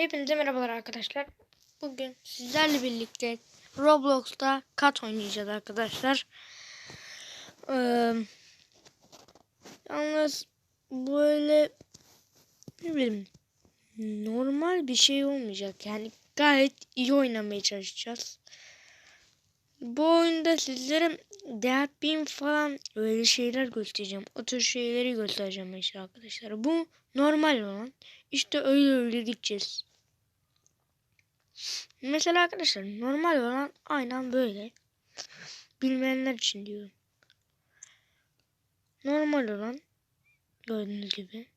Hepinize merhabalar arkadaşlar. Bugün sizlerle birlikte Roblox'ta kat oynayacağız arkadaşlar. Ee, yalnız böyle ne bileyim normal bir şey olmayacak. Yani gayet iyi oynamaya çalışacağız. Bu oyunda sizlere Dead Beam falan öyle şeyler göstereceğim. O tür şeyleri göstereceğim işte arkadaşlar. Bu normal olan. İşte öyle öyle gideceğiz. Mesela arkadaşlar normal olan aynen böyle. Bilmeyenler için diyorum. Normal olan gördüğünüz gibi.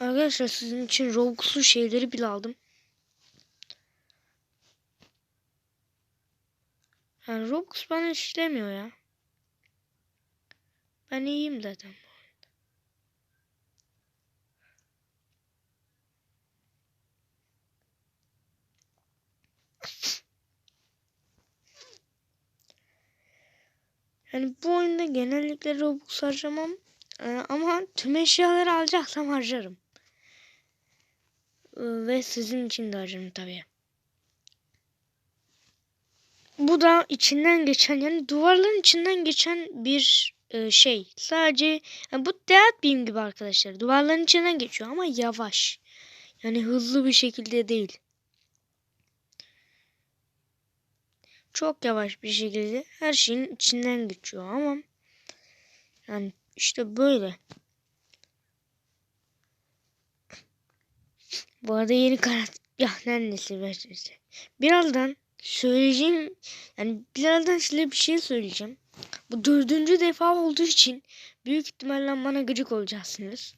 Arkadaşlar sizin için Robux'lu şeyleri bile aldım. Yani Robux bana işlemiyor ya. Ben iyiyim zaten. Yani bu oyunda genellikle Robux harcamam. Ee, ama tüm eşyaları alacaksam harcarım. Ee, ve sizin için de harcarım tabii. Bu da içinden geçen yani duvarların içinden geçen bir e, şey. Sadece yani bu Dead Beam gibi arkadaşlar. Duvarların içinden geçiyor ama yavaş. Yani hızlı bir şekilde değil. Çok yavaş bir şekilde her şeyin içinden geçiyor ama yani işte böyle. Bu arada yeni karat ya nesi verirse. Birazdan söyleyeceğim yani birazdan size bir şey söyleyeceğim. Bu dördüncü defa olduğu için büyük ihtimalle bana gıcık olacaksınız.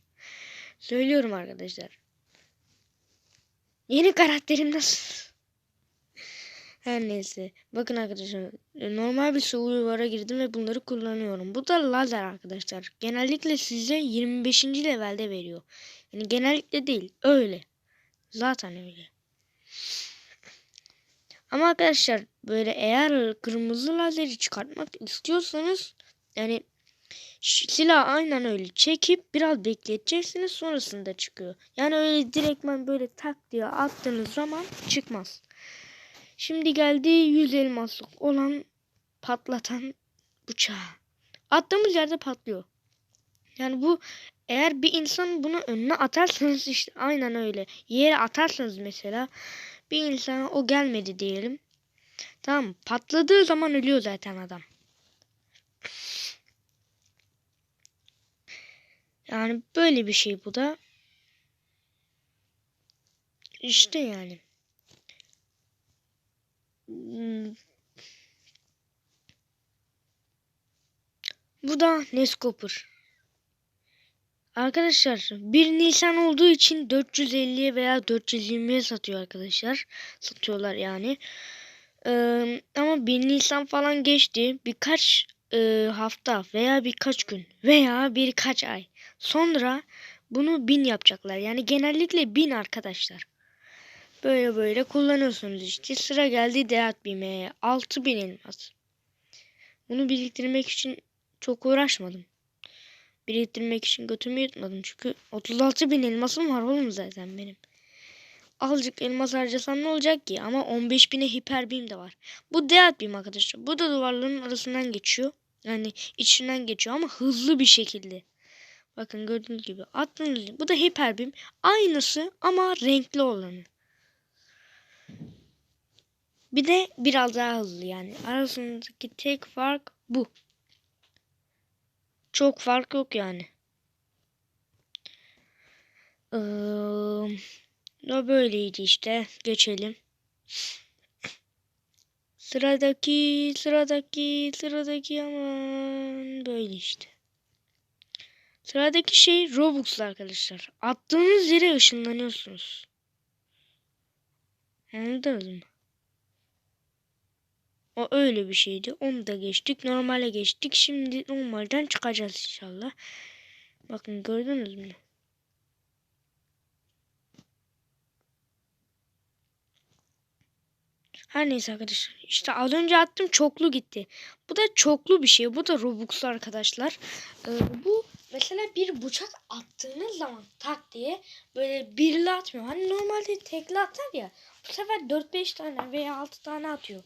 Söylüyorum arkadaşlar. Yeni karakterim nasıl? Her neyse. Bakın arkadaşlar. Normal bir server'a girdim ve bunları kullanıyorum. Bu da lazer arkadaşlar. Genellikle size 25. levelde veriyor. Yani genellikle değil. Öyle. Zaten öyle. Ama arkadaşlar böyle eğer kırmızı lazeri çıkartmak istiyorsanız yani silah aynen öyle çekip biraz bekleteceksiniz sonrasında çıkıyor. Yani öyle direktman böyle tak diye attığınız zaman çıkmaz. Şimdi geldi 100 elmaslık olan patlatan bıçağı. Attığımız yerde patlıyor. Yani bu eğer bir insan bunu önüne atarsanız işte aynen öyle. Yere atarsanız mesela bir insana o gelmedi diyelim. Tamam patladığı zaman ölüyor zaten adam. Yani böyle bir şey bu da. İşte yani. Hmm. Bu da Neskopur. Arkadaşlar 1 Nisan olduğu için 450'ye veya 420'ye satıyor arkadaşlar. Satıyorlar yani. Ee, ama 1 Nisan falan geçti. Birkaç e, hafta veya birkaç gün veya birkaç ay sonra bunu 1000 yapacaklar. Yani genellikle 1000 arkadaşlar. Böyle böyle kullanıyorsunuz işte. Sıra geldi Deat Bim'e. 6000 elmas. Bunu biriktirmek için çok uğraşmadım. Biriktirmek için götümü yutmadım. Çünkü 36 bin elmasım var oğlum zaten benim. Azıcık elmas harcasam ne olacak ki? Ama 15 bine hiper beam de var. Bu Deat Beam arkadaşlar. Bu da duvarların arasından geçiyor. Yani içinden geçiyor ama hızlı bir şekilde. Bakın gördüğünüz gibi attığınız Bu da hiper beam. Aynısı ama renkli olanı. Bir de biraz daha hızlı yani. Arasındaki tek fark bu. Çok fark yok yani. Ee, da böyleydi işte. Geçelim. Sıradaki, sıradaki, sıradaki aman böyle işte. Sıradaki şey Robux arkadaşlar. Attığınız yere ışınlanıyorsunuz. Anladınız mı? O öyle bir şeydi. Onu da geçtik. Normale geçtik. Şimdi normalden çıkacağız inşallah. Bakın gördünüz mü? Her neyse arkadaşlar. İşte az önce attım çoklu gitti. Bu da çoklu bir şey. Bu da Robux arkadaşlar. Ee, bu mesela bir bıçak attığınız zaman tak diye böyle birli atmıyor. Hani normalde tekli atar ya. Bu sefer 4-5 tane veya 6 tane atıyor.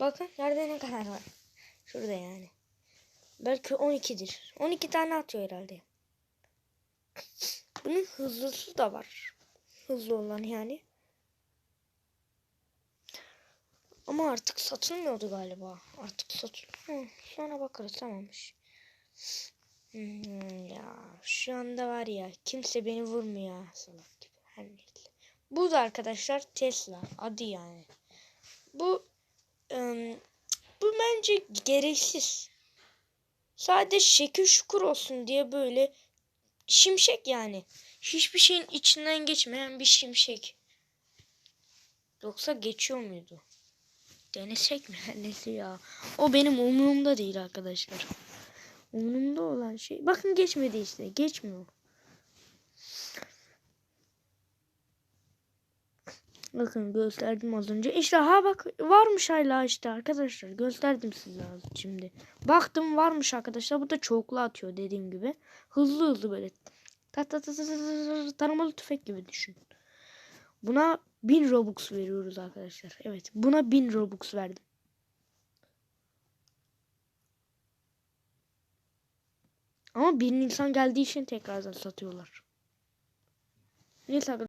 Bakın nerede ne kadar var. Şurada yani. Belki 12'dir. 12 tane atıyor herhalde. Bunun hızlısı da var. Hızlı olan yani. Ama artık satılmıyordu galiba. Artık satılıyor. Sonra bakarız tamammış. Hmm, ya şu anda var ya kimse beni vurmuyor salak gibi. Her neyse. Bu da arkadaşlar Tesla adı yani. Bu bu bence gereksiz. Sadece şekil şukur olsun diye böyle şimşek yani. Hiçbir şeyin içinden geçmeyen bir şimşek. Yoksa geçiyor muydu? Denesek mi? Neyse ya. O benim umurumda değil arkadaşlar. Umurumda olan şey. Bakın geçmedi işte. Geçmiyor. Bakın gösterdim az önce. İşte ha bak varmış hala işte arkadaşlar. Gösterdim size az şimdi. Baktım varmış arkadaşlar. Bu da çoklu atıyor dediğim gibi. Hızlı hızlı böyle. Ta ta ta ta ta ta ta taramalı tüfek gibi düşün. Buna 1000 Robux veriyoruz arkadaşlar. Evet buna 1000 Robux verdim. Ama bir insan geldiği için tekrardan satıyorlar. Neyse arkadaşlar.